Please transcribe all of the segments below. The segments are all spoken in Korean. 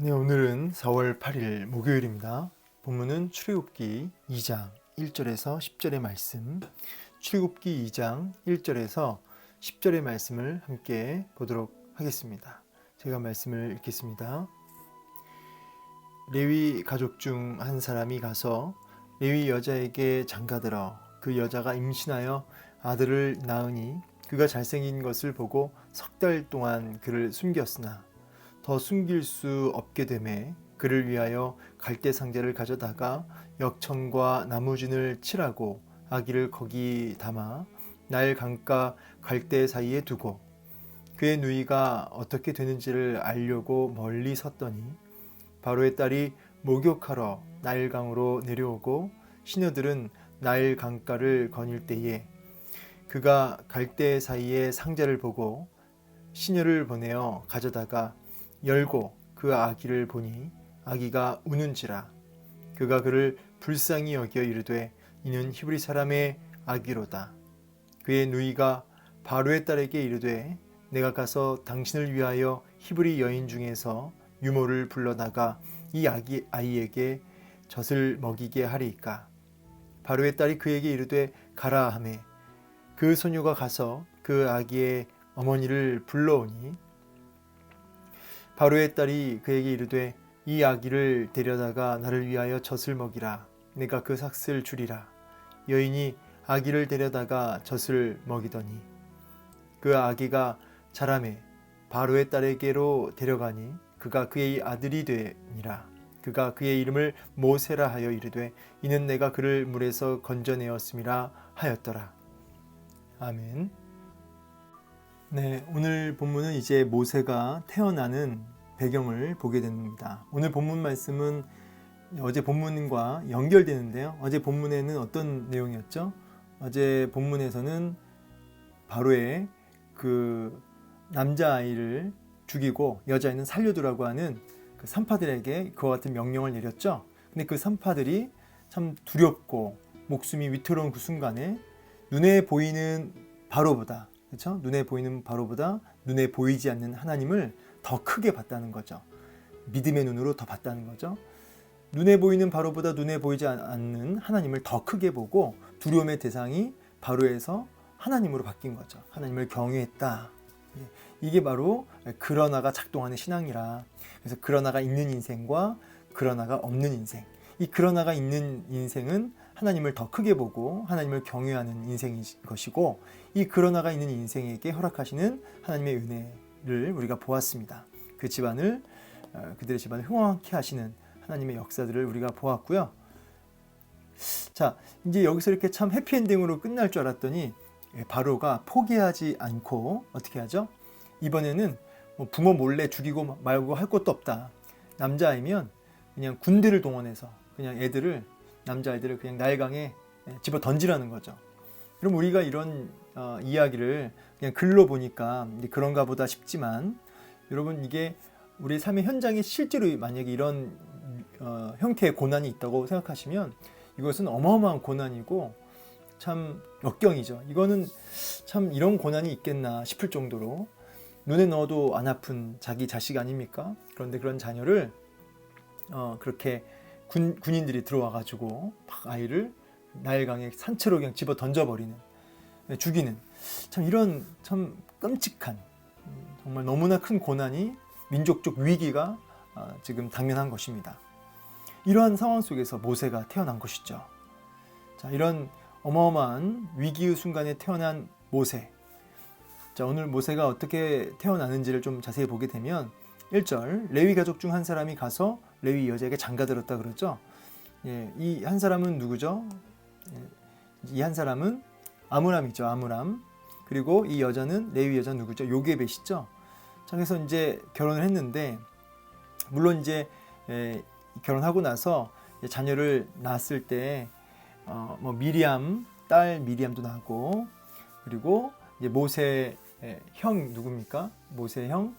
네, 오늘은 4월 8일 목요일입니다. 본문은 출애굽기 2장 1절에서 10절의 말씀. 출애굽기 2장 1절에서 10절의 말씀을 함께 보도록 하겠습니다. 제가 말씀을 읽겠습니다. 레위 가족 중 한 사람이 가서 레위 여자에게 장가들어 그 여자가 임신하여 아들을 낳으니 그가 잘생긴 것을 보고 석 달 동안 그를 숨겼으나 더 숨길 수 없게 되매 그를 위하여 갈대 상자를 가져다가 역청과 나무진을 칠하고 아기를 거기 담아 나일 강가 갈대 사이에 두고 그의 누이가 어떻게 되는지를 알려고 멀리 섰더니 바로의 딸이 목욕하러 나일강으로 내려오고 시녀들은 나일 강가를 거닐 때에 그가 갈대 사이에 상자를 보고 시녀를 보내어 가져다가 열고 그 아기를 보니 아기가 우는지라. 그가 그를 불쌍히 여겨 이르되 이는 히브리 사람의 아기로다. 그의 누이가 바로의 딸에게 이르되 내가 가서 당신을 위하여 히브리 여인 중에서 유모를 불러다가 이 아기 아이에게 젖을 먹이게 하리이까. 바로의 딸이 그에게 이르되 가라 하매 그 소녀가 가서 그 아기의 어머니를 불러오니 바로의 딸이 그에게 이르되 이 아기를 데려다가 나를 위하여 젖을 먹이라. 내가 그 삭슬 주리라. 여인이 아기를 데려다가 젖을 먹이더니. 그 아기가 자라매 바로의 딸에게로 데려가니 그가 그의 아들이 되니라. 그가 그의 이름을 모세라 하여 이르되 이는 내가 그를 물에서 건져내었음이라 하였더라. 아멘. 네, 오늘 본문은 이제 모세가 태어나는 배경을 보게 됩니다. 오늘 본문 말씀은 어제 본문과 연결되는데요. 어제 본문에는 어떤 내용이었죠? 어제 본문에서는 바로의 그 남자 아이를 죽이고 여자아이는 살려두라고 하는 그 산파들에게 그와 같은 명령을 내렸죠. 근데 그 산파들이 참 두렵고 목숨이 위태로운 그 순간에 눈에 보이는 바로보다 그렇죠? 눈에 보이는 바로보다 눈에 보이지 않는 하나님을 더 크게 봤다는 거죠. 믿음의 눈으로 더 봤다는 거죠. 눈에 보이는 바로보다 눈에 보이지 않는 하나님을 더 크게 보고 두려움의 대상이 바로에서 하나님으로 바뀐 거죠. 하나님을 경외했다. 예, 이게 바로 그러나가 작동하는 신앙이라. 그래서 그러나가 있는 인생과 그러나가 없는 인생. 이 그러나가 있는 인생은 하나님을 더 크게 보고 하나님을 경외하는 인생인 것이고 이 그러나가 있는 인생에게 허락하시는 하나님의 은혜를 우리가 보았습니다. 그 집안을 어, 그들의 집안을 흥왕케 하시는 하나님의 역사들을 우리가 보았고요. 자, 이제 여기서 이렇게 참 해피엔딩으로 끝날 줄 알았더니 예, 바로가 포기하지 않고 어떻게 하죠? 이번에는 뭐 부모 몰래 죽이고 말고 할 것도 없다. 남자아이면 그냥 군대를 동원해서 그냥 애들을 남자아이들을 그냥 나일강에 예, 집어 던지라는 거죠. 그럼 우리가 이런 어, 이야기를 그냥 글로 보니까 그런가 보다 싶지만 여러분 이게 우리 삶의 현장에 실제로 만약에 이런 어, 형태의 고난이 있다고 생각하시면 이것은 어마어마한 고난이고 참 역경이죠. 이거는 참 이런 고난이 있겠나 싶을 정도로 눈에 넣어도 안 아픈 자기 자식 아닙니까? 그런데 그런 자녀를 어, 그렇게 군, 군인들이 들어와 가지고 막 아이를 나일강에 산채로 그냥 집어 던져버리는 네, 죽이는 참 이런 참 끔찍한 음, 정말 너무나 큰 고난이 민족적 위기가 아, 지금 당면한 것입니다. 이러한 상황 속에서 모세가 태어난 것이죠. 자, 이런 어마어마한 위기의 순간에 태어난 모세. 자, 오늘 모세가 어떻게 태어나는지를 좀 자세히 보게 되면 1절 레위 가족 중 한 사람이 가서 레위 여자에게 장가들었다 그러죠. 예, 이 한 사람은 누구죠? 예, 이한 사람은 아므람이죠. 아므람. 그리고 이 여자는 레위 여자 누구죠? 요게벳이죠. 자, 그래서 이제 결혼을 했는데 물론 이제 예, 결혼하고 나서 자녀를 낳았을 때 어, 뭐 미리암 딸 미리암도 낳고 그리고 이제 모세 형 누굽니까? 모세 형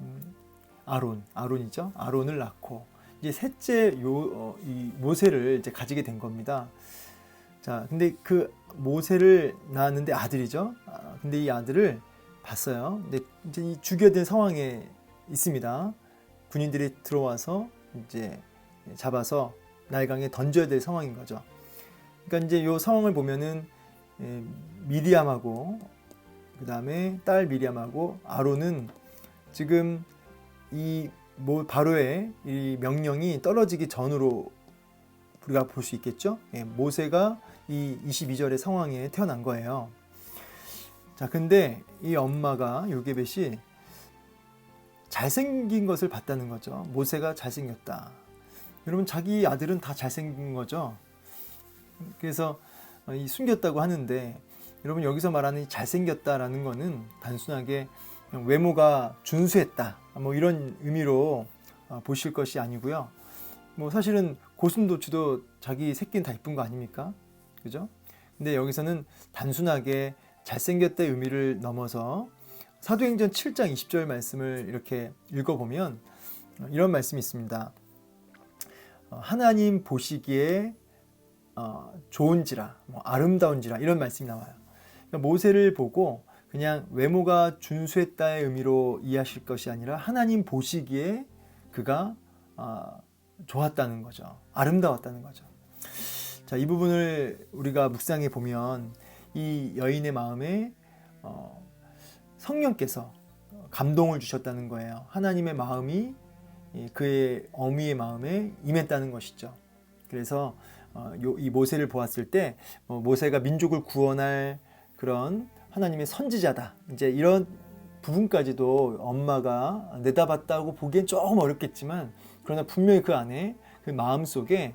음, 아론 아론이죠. 아론을 낳고 이제 셋째 요, 어, 이 모세를 이제 가지게 된 겁니다. 자, 근데 그 모세를 낳았는데 아들이죠. 아, 근데 이 아들을 봤어요. 근데 이제 이 죽여야 될 상황에 있습니다. 군인들이 들어와서 이제 잡아서 나일강에 던져야 될 상황인 거죠. 그러니까 이제 이 상황을 보면은 예, 미리암하고 그 다음에 딸 미리암하고 아론은 지금 이 뭐 바로의 이 명령이 떨어지기 전으로 우리가 볼 수 있겠죠. 예, 모세가 이 22절의 상황에 태어난 거예요. 자, 근데 이 엄마가 요게벳이 잘생긴 것을 봤다는 거죠. 모세가 잘생겼다. 여러분 자기 아들은 다 잘생긴 거죠. 그래서 이 숨겼다고 하는데 여러분 여기서 말하는 이 잘생겼다라는 거는 단순하게 외모가 준수했다 뭐 이런 의미로 어, 보실 것이 아니고요. 뭐 사실은 고슴도치도 자기 새끼는 다 이쁜 거 아닙니까? 그죠? 근데 여기서는 단순하게 잘생겼다의 의미를 넘어서 사도행전 7장 20절 말씀을 이렇게 읽어보면 어, 이런 말씀이 있습니다. 어, 하나님 보시기에 어, 좋은지라, 뭐 아름다운지라 이런 말씀이 나와요. 그러니까 모세를 보고 그냥 외모가 준수했다의 의미로 이해하실 것이 아니라 하나님 보시기에 그가 어, 좋았다는 거죠. 아름다웠다는 거죠. 자, 이 부분을 우리가 묵상해 보면 이 여인의 마음에 어, 성령께서 감동을 주셨다는 거예요. 하나님의 마음이 이 그의 어미의 마음에 임했다는 것이죠. 그래서 어, 요- 이 모세를 보았을 때 어, 모세가 민족을 구원할 그런 하나님의 선지자다. 이제 이런 부분까지도 엄마가 내다봤다고 보기엔 조금 어렵겠지만 그러나 분명히 그 안에 그 마음 속에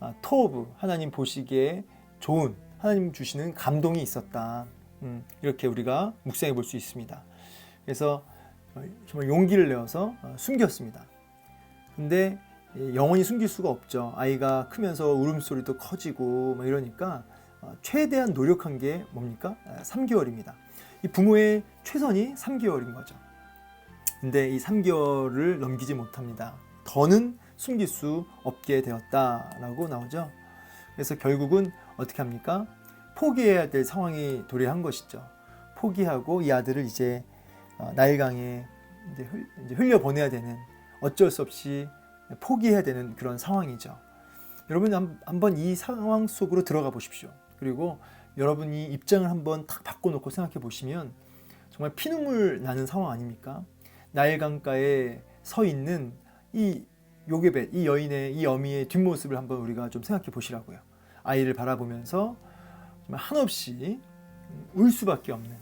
아, 토브 하나님 보시기에 좋은 하나님 주시는 감동이 있었다. 음, 이렇게 우리가 묵상해 볼 수 있습니다. 그래서 어, 정말 용기를 내어서 어, 숨겼습니다. 근데 예, 영원히 숨길 수가 없죠. 아이가 크면서 울음소리도 커지고 막 이러니까 어, 최대한 노력한 게 뭡니까? 3개월입니다. 이 부모의 최선이 3개월인 거죠. 근데 이 3개월을 넘기지 못합니다. 더는 숨길 수 없게 되었다라고 나오죠. 그래서 결국은 어떻게 합니까? 포기해야 될 상황이 도래한 것이죠. 포기하고 이 아들을 이제 어, 나일강에 이제 흘려보내야 되는 어쩔 수 없이 포기해야 되는 그런 상황이죠. 여러분 한- 한번 이 상황 속으로 들어가 보십시오. 그리고 여러분이 입장을 한번 탁 바꿔놓고 생각해 보시면 정말 피눈물 나는 상황 아닙니까? 나일강가에 서 있는 이 요게벳, 이 여인의 이 어미의 뒷모습을 한번 우리가 좀 생각해 보시라고요. 아이를 바라보면서 한없이 울 수밖에 없는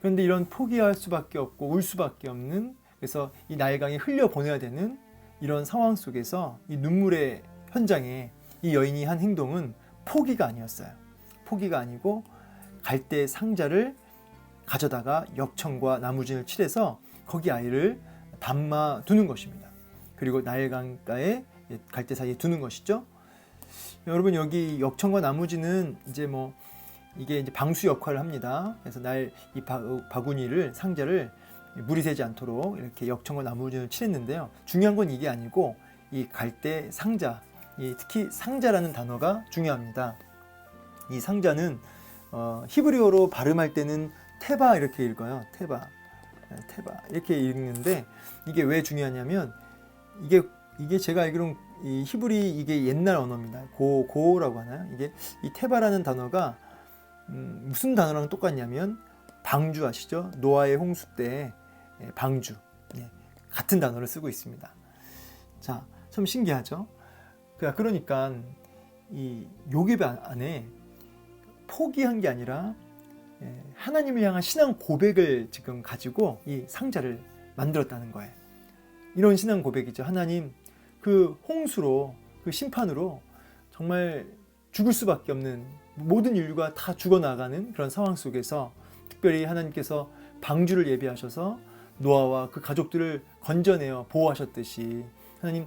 그런데 이런 포기할 수밖에 없고 울 수밖에 없는 그래서 이 나일강에 흘려 보내야 되는 이런 상황 속에서 이 눈물의 현장에 이 여인이 한 행동은 포기가 아니었어요. 포기가 아니고 갈대 상자를 가져다가 역청과 나무진을 칠해서 거기 아이를 담아 두는 것입니다. 그리고 나일강가에 갈대 사이에 두는 것이죠. 여러분 여기 역청과 나무진은 이제 뭐 이게 이제 방수 역할을 합니다. 그래서 날 이 바구니를 상자를 물이 새지 않도록 이렇게 역청과 나무진을 칠했는데요. 중요한 건 이게 아니고 이 갈대 상자, 이 특히 상자라는 단어가 중요합니다. 이 상자는 어, 히브리어로 발음할 때는 테바 이렇게 읽어요. 테바, 네, 테바 이렇게 읽는데 이게 왜 중요하냐면 이게 이게 제가 알기로는 이 히브리 이게 옛날 언어입니다. 고 고라고 하나요? 이게 이 테바라는 단어가 음, 무슨 단어랑 똑같냐면 방주 아시죠? 노아의 홍수 때 예, 방주 예, 같은 단어를 쓰고 있습니다. 자, 참 신기하죠? 그러니까 그러니까 이 요괴 안에 포기한 게 아니라 예, 하나님을 향한 신앙 고백을 지금 가지고 이 상자를 만들었다는 거예요. 이런 신앙 고백이죠. 하나님 그 홍수로 그 심판으로 정말 죽을 수밖에 없는 모든 인류가 다 죽어나가는 그런 상황 속에서 특별히 하나님께서 방주를 예비하셔서 노아와 그 가족들을 건져내어 보호하셨듯이 하나님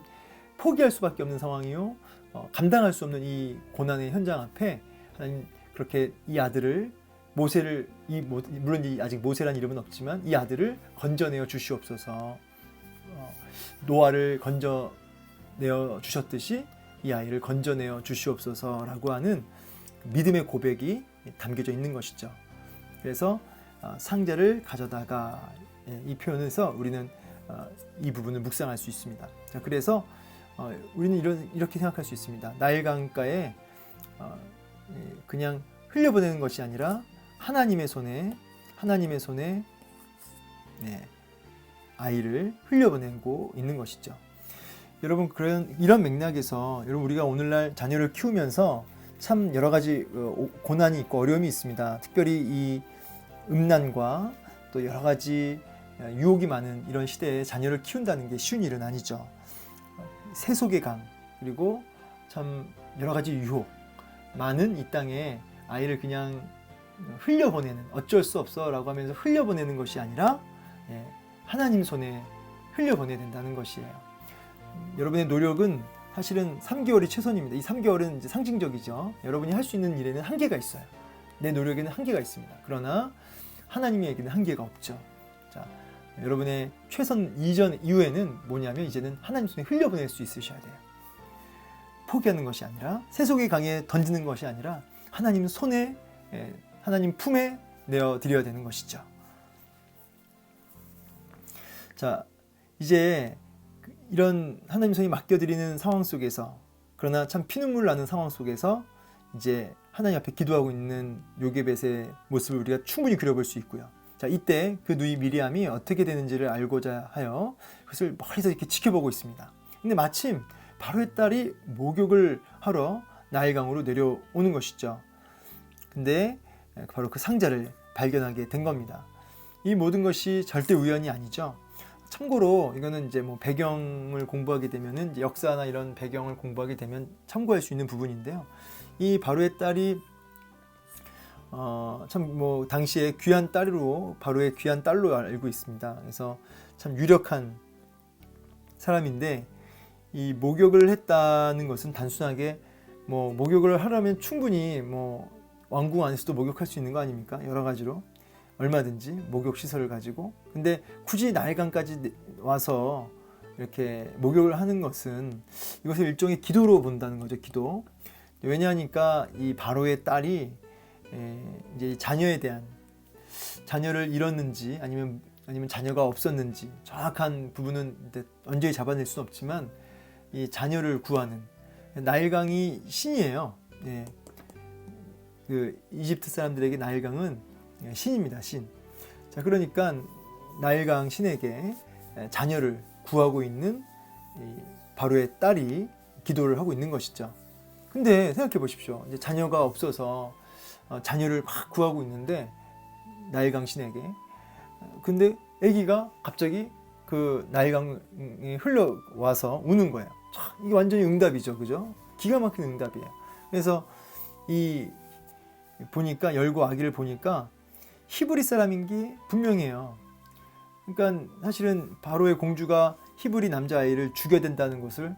포기할 수밖에 없는 상황이요 어, 감당할 수 없는 이 고난의 현장 앞에 하나님 그렇게 이 아들을 모세를 이 모- 물론 이 아직 모세란 이름은 없지만 이 아들을 건져내어 주시옵소서 어, 노아를 건져내어 주셨듯이 이 아이를 건져내어 주시옵소서라고 하는 믿음의 고백이 담겨져 있는 것이죠. 그래서 어, 상자를 가져다가 예, 이 표현에서 우리는 어, 이 부분을 묵상할 수 있습니다. 자, 그래서 어, 우리는 이런 이렇게 생각할 수 있습니다. 나일 강가에 어, 예, 그냥 흘려보내는 것이 아니라 하나님의 손에 하나님의 손에 네, 아이를 흘려보내고 있는 것이죠. 여러분 그런 이런 맥락에서 여러분 우리가 오늘날 자녀를 키우면서 참 여러 가지 어, 오- 고난이 있고 어려움이 있습니다. 특별히 이 음란과 또 여러 가지 어, 유혹이 많은 이런 시대에 자녀를 키운다는 게 쉬운 일은 아니죠. 어, 세속의 강 그리고 참 여러 가지 유혹 많은 이 땅에 아이를 그냥 흘려보내는 어쩔 수 없어라고 하면서 흘려보내는 것이 아니라 예, 하나님 손에 흘려보내야 된다는 것이에요. 음, 여러분의 노력은 사실은 3개월이 최선입니다. 이 3개월은 이제 상징적이죠. 여러분이 할 수 있는 일에는 한계가 있어요. 내 노력에는 한계가 있습니다. 그러나 하나님에게는 한계가 없죠. 자, 여러분의 최선 이전 이후에는 뭐냐면 이제는 하나님 손에 흘려보낼 수 있으셔야 돼요. 포기하는 것이 아니라 세속의 강에 던지는 것이 아니라 하나님 손에 예, 하나님 품에 내어 드려야 되는 것이죠. 자, 이제 그 이런 하나님 손에 맡겨드리는 상황 속에서 그러나 참 피눈물 나는 상황 속에서 이제 하나님 앞에 기도하고 있는 요게벳의 모습을 우리가 충분히 그려볼 수 있고요. 자, 이때 그 누이 미리암이 어떻게 되는지를 알고자 하여 그것을 멀리서 이렇게 지켜보고 있습니다. 근데 마침 바로의 딸이 목욕을 하러 나일강으로 내려오는 것이죠. 근데 바로 그 상자를 발견하게 된 겁니다. 이 모든 것이 절대 우연이 아니죠. 참고로 이거는 이제 뭐 배경을 공부하게 되면은 역사나 이런 배경을 공부하게 되면 참고할 수 있는 부분인데요. 이 바로의 딸이 어, 참 뭐 당시에 귀한 딸로 바로의 귀한 딸로 알고 있습니다. 그래서 참 유력한 사람인데 이 목욕을 했다는 것은 단순하게 뭐 목욕을 하려면 충분히 뭐 왕궁 안에서도 목욕할 수 있는 거 아닙니까? 여러 가지로 얼마든지 목욕 시설을 가지고 근데 굳이 나일강까지 와서 이렇게 목욕을 하는 것은 이것을 일종의 기도로 본다는 거죠. 기도. 왜냐하니까 이 바로의 딸이 에, 이제 자녀에 대한 자녀를 잃었는지 아니면 아니면 자녀가 없었는지 정확한 부분은 완전히 잡아낼 수는 없지만 이 자녀를 구하는 나일강이 신이에요. 예. 그 이집트 사람들에게 나일강은 신입니다. 신. 자 그러니까 나일강 신에게 자녀를 구하고 있는 이 바로의 딸이 기도를 하고 있는 것이죠. 근데 생각해 보십시오. 이제 자녀가 없어서 어, 자녀를 막 구하고 있는데 나일강 신에게 근데 아기가 갑자기 그 나일강이 흘러와서 우는 거예요. 참, 이게 완전히 응답이죠, 그죠? 기가 막힌 응답이에요. 그래서 이 보니까 열고 아기를 보니까 히브리 사람인 게 분명해요. 그러니까 사실은 바로의 공주가 히브리 남자아이를 죽여야 된다는 것을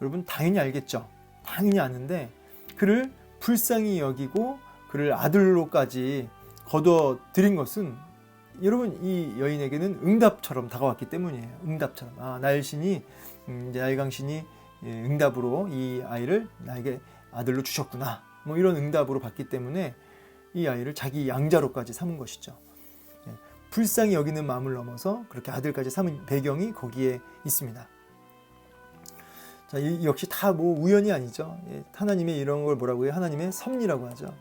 여러분 당연히 알겠죠. 당연히 아는데 그를 불쌍히 여기고 그를 아들로까지 거둬 들인 것은 여러분 이 여인에게는 응답처럼 다가왔기 때문이에요. 응답처럼 아 나일신이 음, 이제 나일강 신이 예, 응답으로 이 아이를 나에게 아들로 주셨구나. 뭐 이런 응답으로 받기 때문에 이 아이를 자기 양자로까지 삼은 것이죠. 예, 불쌍히 여기는 마음을 넘어서 그렇게 아들까지 삼은 배경이 거기에 있습니다. 자, 이 역시 다 뭐 우연이 아니죠. 예, 하나님의 이런 걸 뭐라고 해요? 하나님의 섭리라고 하죠.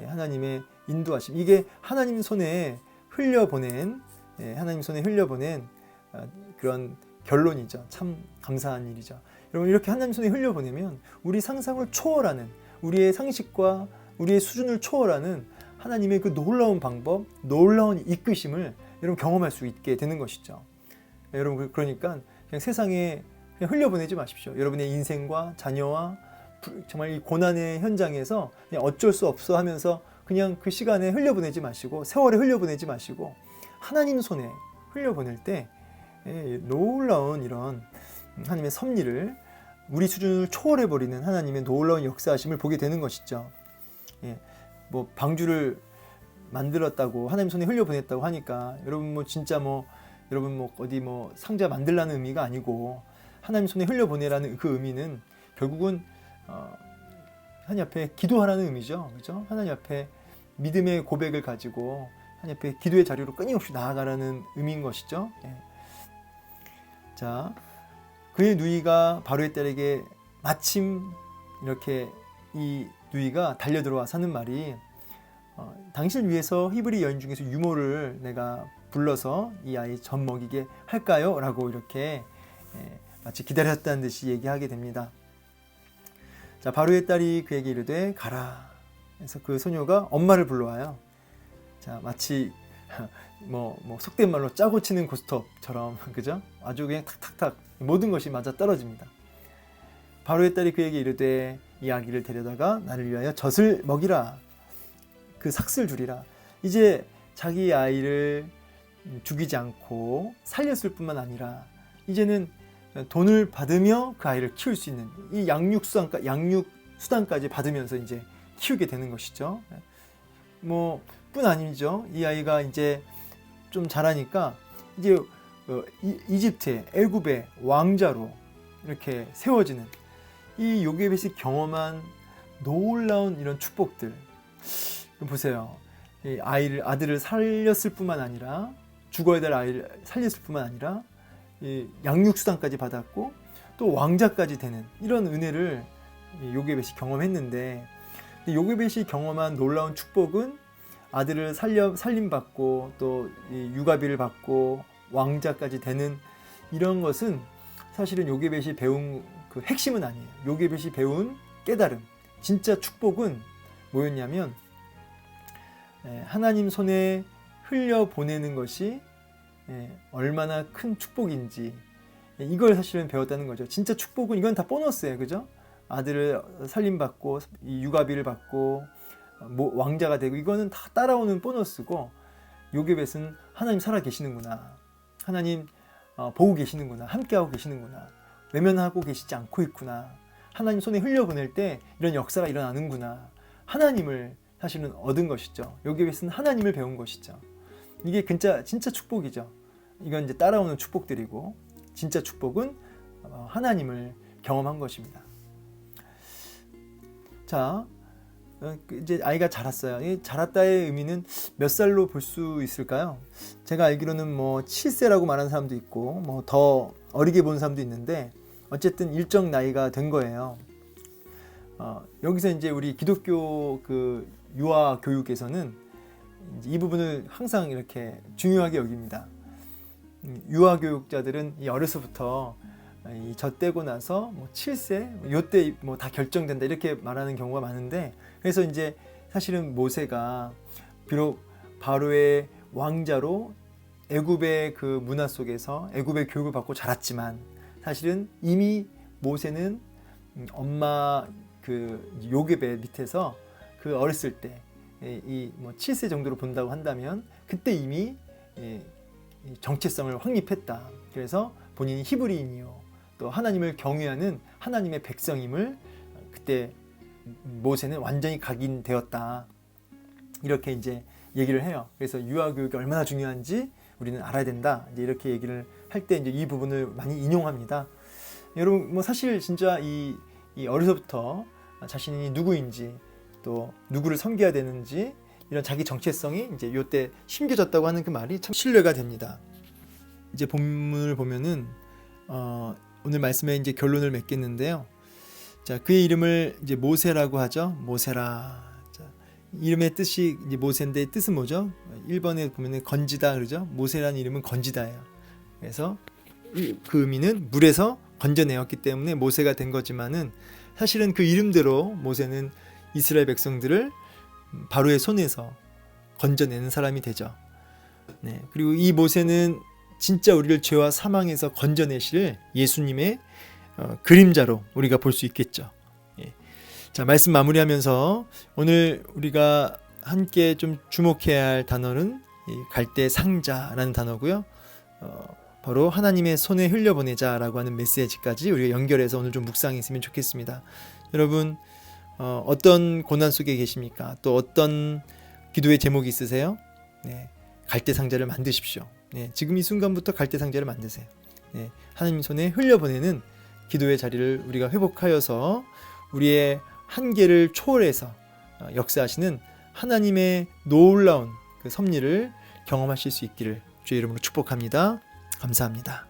예, 하나님의 인도하심. 이게 하나님 손에 흘려보낸, 예, 하나님 손에 흘려보낸 아, 그런 결론이죠. 참 감사한 일이죠. 여러분 이렇게 하나님 손에 흘려보내면 우리 상상을 초월하는 우리의 상식과 우리의 수준을 초월하는 하나님의 그 놀라운 방법, 놀라운 이끄심을 여러분 경험할 수 있게 되는 것이죠. 예, 여러분 그- 그러니까 그냥 세상에 그냥 흘려보내지 마십시오. 여러분의 인생과 자녀와 불- 정말 이 고난의 현장에서 그냥 어쩔 수 없어 하면서 그냥 그 시간에 흘려보내지 마시고 세월에 흘려보내지 마시고 하나님 손에 흘려보낼 때 예, 놀라운 이런 하나님의 섭리를 우리 수준을 초월해 버리는 하나님의 놀라운 역사하심을 보게 되는 것이죠. 예, 뭐 방주를 만들었다고 하나님 손에 흘려보냈다고 하니까 여러분 뭐 진짜 뭐 여러분 뭐 어디 뭐 상자 만들라는 의미가 아니고 하나님 손에 흘려보내라는 그 의미는 결국은 어, 하나님 앞에 기도하라는 의미죠. 그죠? 하나님 앞에 믿음의 고백을 가지고 하나님 앞에 기도의 자리로 끊임없이 나아가라는 의미인 것이죠. 예. 자, 그의 누이가 바로의 딸에게 마침 이렇게 이 누이가 달려 들어와서 하는 말이 어, 당신을 위해서 히브리 여인 중에서 유모를 내가 불러서 이 아이 젖 먹이게 할까요? 라고 이렇게 예, 마치 기다렸다는 듯이 얘기하게 됩니다. 자, 바로의 딸이 그에게 이르되 가라. 그래서 그 소녀가 엄마를 불러와요. 자, 마치 뭐, 뭐 속된 말로 짜고 치는 고스톱처럼 그죠? 아주 그냥 탁탁탁 모든 것이 맞아 떨어집니다. 바로의 딸이 그에게 이르되 이 아기를 데려다가 나를 위하여 젖을 먹이라. 그 삭슬 주리라. 이제 자기 아이를 죽이지 않고 살렸을 뿐만 아니라 이제는 돈을 받으며 그 아이를 키울 수 있는 이 양육 수단까 양육 수단까지 받으면서 이제 키우게 되는 것이죠. 뭐 뿐 아니죠. 이 아이가 이제 좀 자라니까 이제 어, 이, 이집트의 애굽의 왕자로 이렇게 세워지는 이 요게벳이 경험한 놀라운 이런 축복들 보세요. 이 아이를 아들을 살렸을 뿐만 아니라 죽어야 될 아이를 살렸을 뿐만 아니라 이 양육 수단까지 받았고 또 왕자까지 되는 이런 은혜를 이 요게벳이 경험했는데 이 요게벳이 경험한 놀라운 축복은 아들을 살려 살림 받고 또이 육아비를 받고 왕자까지 되는 이런 것은 사실은 요게벳이 배운 그 핵심은 아니에요. 요게벳이 배운 깨달음, 진짜 축복은 뭐였냐면 에, 하나님 손에 흘려 보내는 것이 에, 얼마나 큰 축복인지 에, 이걸 사실은 배웠다는 거죠. 진짜 축복은 이건 다 보너스예요, 그죠? 아들을 살림 받고 이 육아비를 받고 어, 뭐 왕자가 되고 이거는 다 따라오는 보너스고 요게벳은 하나님 살아 계시는구나. 하나님 어, 보고 계시는구나. 함께하고 계시는구나. 외면하고 계시지 않고 있구나. 하나님 손에 흘려보낼 때 이런 역사가 일어나는구나. 하나님을 사실은 얻은 것이죠. 요게벳은 하나님을 배운 것이죠. 이게 진짜, 진짜 축복이죠. 이건 이제 따라오는 축복들이고, 진짜 축복은 어, 하나님을 경험한 것입니다. 자, 어, 그 이제 아이가 자랐어요. 이 자랐다의 의미는 몇 살로 볼 수 있을까요? 제가 알기로는 뭐 7세라고 말하는 사람도 있고 뭐 더 어리게 본 사람도 있는데 어쨌든 일정 나이가 된 거예요. 어, 여기서 이제 우리 기독교 그 유아 교육에서는 이 부분을 항상 이렇게 중요하게 여깁니다. 음, 유아 교육자들은 이 어려서부터 이 젖대고 나서 뭐 7세 요때 뭐 다 결정된다 이렇게 말하는 경우가 많은데 그래서 이제 사실은 모세가 비록 바로의 왕자로 애굽의 그 문화 속에서 애굽의 교육을 받고 자랐지만 사실은 이미 모세는 음, 엄마 그 요괴배 밑에서 그 어렸을 때 이뭐 7세 정도로 본다고 한다면 그때 이미 이 정체성을 확립했다. 그래서 본인이 히브리인이요. 또 하나님을 경외하는 하나님의 백성임을 그때 모세는 완전히 각인되었다. 이렇게 이제 얘기를 해요. 그래서 유아 교육이 얼마나 중요한지 우리는 알아야 된다. 이제 이렇게 얘기를 할 때 이제 이 부분을 많이 인용합니다. 여러분 뭐 사실 진짜 이, 이 어려서부터 자신이 누구인지 또 누구를 섬겨야 되는지 이런 자기 정체성이 이제 요때 심겨졌다고 하는 그 말이 참 신뢰가 됩니다. 이제 본문을 보면은 어, 오늘 말씀에 이제 결론을 맺겠는데요. 자, 그의 이름을 이제 모세라고 하죠. 모세라. 자, 이름의 뜻이 이제 모세인데 뜻은 뭐죠? 1번에 보면은 건지다 그러죠. 모세라는 이름은 건지다예요. 그래서 그 의미는 물에서 건져내었기 때문에 모세가 된 거지만은 사실은 그 이름대로 모세는 이스라엘 백성들을 바로의 손에서 건져내는 사람이 되죠. 네. 그리고 이 모세는 진짜 우리를 죄와 사망에서 건져내실 예수님의 어, 그림자로 우리가 볼 수 있겠죠. 예. 자 말씀 마무리하면서 오늘 우리가 함께 좀 주목해야 할 단어는 갈대 상자라는 단어고요. 어, 바로 하나님의 손에 흘려보내자라고 하는 메시지까지 우리가 연결해서 오늘 좀 묵상했으면 좋겠습니다. 여러분 어, 어떤 고난 속에 계십니까? 또 어떤 기도의 제목이 있으세요? 네, 갈대 상자를 만드십시오. 네, 지금 이 순간부터 갈대 상자를 만드세요. 네, 하나님 손에 흘려보내는 기도의 자리를 우리가 회복하여서 우리의 한계를 초월해서 어, 역사하시는 하나님의 놀라운 그 섭리를 경험하실 수 있기를 주의 이름으로 축복합니다. 감사합니다.